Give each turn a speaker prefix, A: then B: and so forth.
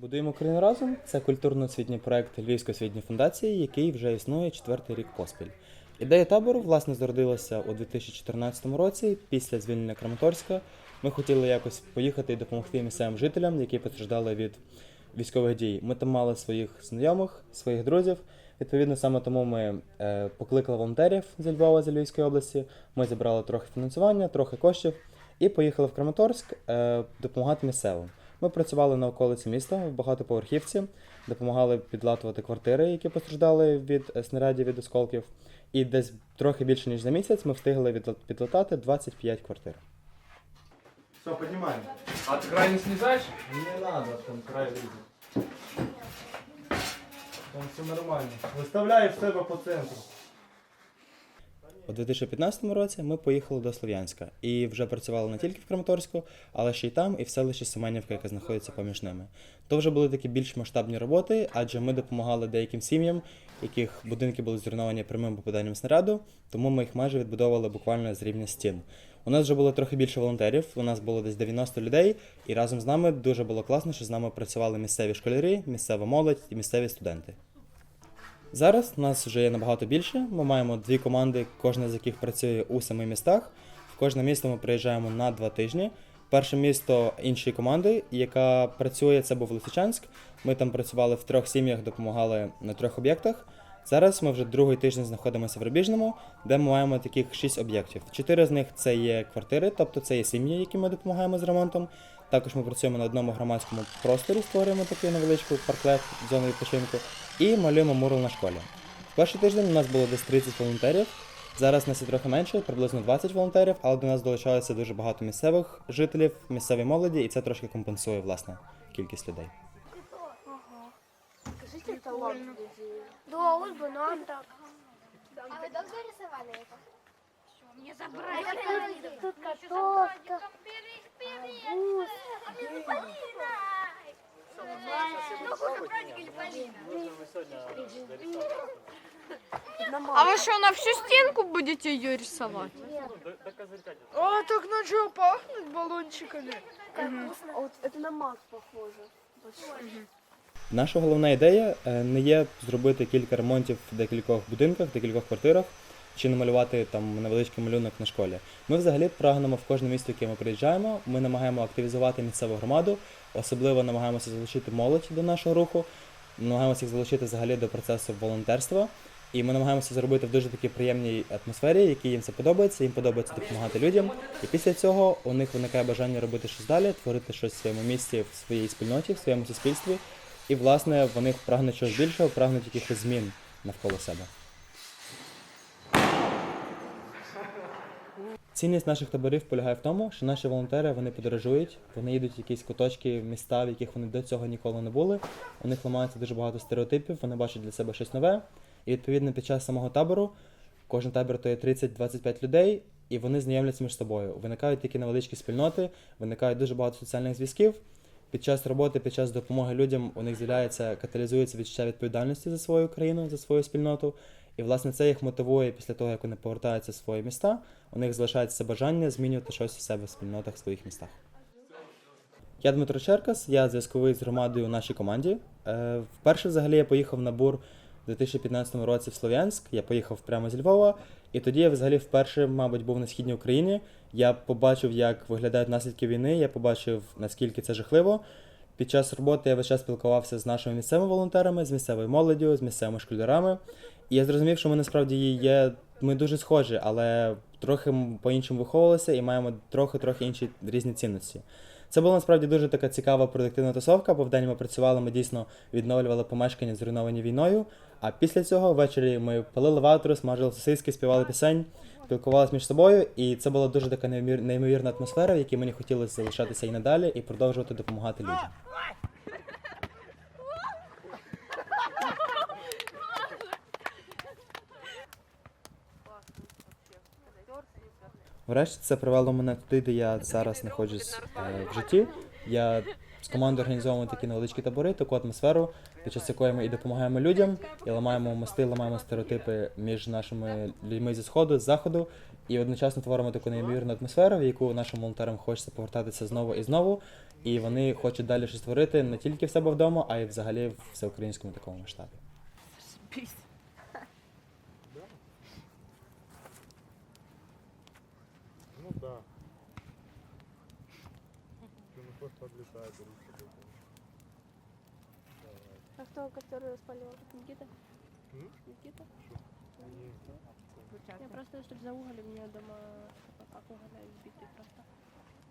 A: Будуємо Україну разом. Це культурно-освітній проект Львівської освітньої фундації, який вже існує четвертий рік поспіль. Ідея табору власне зародилася у 2014 році після звільнення Краматорська. Ми хотіли якось поїхати і допомогти місцевим жителям, які постраждали від військових дій. Ми там мали своїх знайомих, своїх друзів. Відповідно, саме тому ми е, покликали волонтерів зі Львова, з Львівської області. Ми зібрали трохи фінансування, трохи коштів і поїхали в Краматорськ е, допомагати місцевим. Ми працювали на околиці міста в багатоповерхівці, допомагали підлатувати квартири, які постраждали від е, снарядів від осколків. І десь трохи більше ніж за місяць ми встигли підлатати 25 квартир. Все, піднімаємо.
B: А ты край не снижаешь?
A: Не треба там край різати. Там все нормально. Виставляй в себе по центру. У 2015 році ми поїхали до Слов'янська і вже працювали не тільки в Краматорську, але ще й там, і в селищі Семенівка, яке знаходиться поміж ними. То вже були такі більш масштабні роботи, адже ми допомагали деяким сім'ям, яких будинки були зруйновані прямим попаданням снаряду, тому ми їх майже відбудовували буквально з рівня стін. У нас вже було трохи більше волонтерів, у нас було десь 90 людей, і разом з нами дуже було класно, що з нами працювали місцеві школярі, місцева молодь і місцеві студенти. Зараз нас вже є набагато більше. Ми маємо дві команди, кожна з яких працює у семи містах. В кожне місто ми приїжджаємо на два тижні. Перше місто іншої команди, яка працює, це був Лисичанськ. Ми там працювали в трьох сім'ях, допомагали на трьох об'єктах. Зараз ми вже другий тиждень знаходимося в Рубіжному, де ми маємо таких шість об'єктів. Чотири з них це є квартири, тобто це є сім'ї, які ми допомагаємо з ремонтом. Також ми працюємо на одному громадському просторі, створюємо таку невеличку парклет, зону відпочинку, і малюємо мурал на школі. В перший тиждень у нас було десь 30 волонтерів. Зараз нас є трохи менше, приблизно 20 волонтерів, але до нас долучалося дуже багато місцевих жителів, місцевої молоді, і це трошки компенсує власне кількість людей.
C: Скажите, это ладно. Да, вот бы нам так.
D: А вы долго рисовали это?
C: Мне забрать. Тут картошка. арбуз.
D: Ну?
E: А вы что, на всю стенку будете ее рисовать?
F: А, так начало пахнуть баллончиками.
C: Как вкусно. Вот это на мак похоже.
A: Наша головна ідея е, не є зробити кілька ремонтів в декількох будинках, декількох квартирах чи намалювати там невеличкий малюнок на школі. Ми взагалі прагнемо в кожне місто, яке ми приїжджаємо. Ми намагаємо активізувати місцеву громаду, особливо намагаємося залучити молодь до нашого руху, намагаємося їх залучити взагалі до процесу волонтерства. І ми намагаємося зробити в дуже такій приємній атмосфері, якій їм це подобається. Їм подобається допомагати людям. І після цього у них виникає бажання робити щось далі, творити щось в своєму місті, в своїй спільноті, в своєму суспільстві. І, власне, вони прагнуть чогось більшого, прагнуть якихось змін навколо себе. Цінність наших таборів полягає в тому, що наші волонтери вони подорожують, вони їдуть в якісь куточки, міста, в яких вони до цього ніколи не були. У них ламається дуже багато стереотипів, вони бачать для себе щось нове. І відповідно під час самого табору кожен табір то є 30-25 людей, і вони знайомляться між собою. Виникають такі невеличкі спільноти, виникають дуже багато соціальних зв'язків. Під час роботи, під час допомоги людям у них з'являється, каталізується відчуття відповідальності за свою країну, за свою спільноту. І власне це їх мотивує після того, як вони повертаються в свої міста. У них залишається бажання змінювати щось у себе в спільнотах в своїх містах. Я Дмитро Черкас, я зв'язковий з громадою у нашій команді. Е, Вперше взагалі я поїхав на бур у 2015 році в Слов'янськ. Я поїхав прямо зі Львова, і тоді я взагалі вперше, мабуть, був на східній Україні. Я побачив, як виглядають наслідки війни. Я побачив, наскільки це жахливо. Під час роботи я весь час спілкувався з нашими місцевими волонтерами, з місцевою молоддю, з місцевими школярами. І я зрозумів, що ми насправді є. Ми дуже схожі, але трохи по-іншому виховувалися і маємо трохи-трохи інші різні цінності. Це була насправді дуже така цікава продуктивна тусовка, бо вдень ми працювали, ми дійсно відновлювали помешкання, зруйновані війною. А після цього ввечері ми палили ватру, смажили сосиски, співали пісень, спілкувалися між собою, і це була дуже така неймовір- неймовірна атмосфера, в якій мені хотілося залишатися і надалі, і продовжувати допомагати людям. Врешті це привело мене туди, де я зараз знаходжусь е, в житті. Я з командою організовуємо такі невеличкі табори, таку атмосферу, під час якої ми і допомагаємо людям, і ламаємо мости, ламаємо стереотипи між нашими людьми зі сходу, з заходу, і одночасно творимо таку неймовірну атмосферу, в яку нашим волонтерам хочеться повертатися знову і знову. І вони хочуть далі щось створити не тільки в себе вдома, а й взагалі в всеукраїнському такому масштабі.
B: подлетает, ручка
G: А кто костер спалил? Никита? Никита? Я просто, чтобы за уголь, у меня дома как угольная избитый просто.